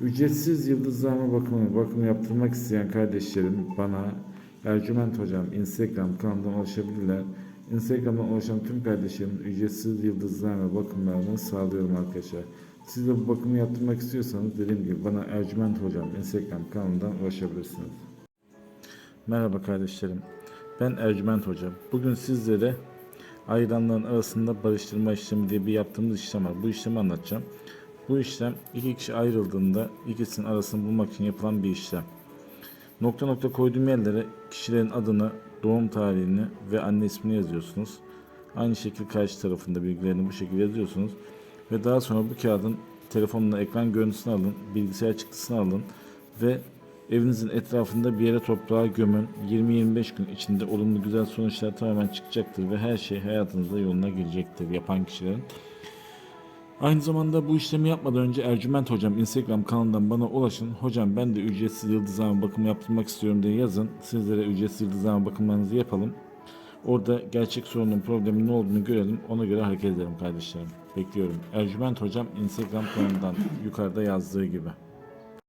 Ücretsiz yıldızlama bakımı, bakım yaptırmak isteyen kardeşlerim bana Ercüment Hocam Instagram kanalından ulaşabilirler. Instagram'dan ulaşan tüm kardeşlerim ücretsiz yıldızlama bakımlarını sağlıyorum arkadaşlar. Siz de bu bakımı yaptırmak istiyorsanız dediğim gibi bana Ercüment Hocam Instagram kanalından ulaşabilirsiniz. Merhaba kardeşlerim. Ben Ercüment Hocam. Bugün sizlere ayranların arasında barıştırma işlemi diye bir yaptığımız işlem var. Bu işlemi anlatacağım. Bu işlem iki kişi ayrıldığında ikisinin arasını bulmak için yapılan bir işlem. Nokta nokta koyduğum yerlere kişilerin adını, doğum tarihini ve anne ismini yazıyorsunuz. Aynı şekilde karşı tarafında bilgilerini bu şekilde yazıyorsunuz. Ve daha sonra bu kağıdın telefonla ekran görüntüsünü alın, bilgisayar çıktısını alın ve evinizin etrafında bir yere toprağa gömün. 20-25 gün içinde olumlu güzel sonuçlar tamamen çıkacaktır ve her şey hayatınızda yoluna girecektir yapan kişilerin. Aynı zamanda bu işlemi yapmadan önce Ercüment Hocam Instagram kanalından bana ulaşın. Hocam ben de ücretsiz yıldızlama bakımı yaptırmak istiyorum diye yazın. Sizlere ücretsiz yıldızlama bakımlarınızı yapalım. Orada gerçek sorunun problemin ne olduğunu görelim. Ona göre hareket edelim kardeşlerim. Bekliyorum. Ercüment Hocam Instagram kanalından yukarıda yazdığı gibi.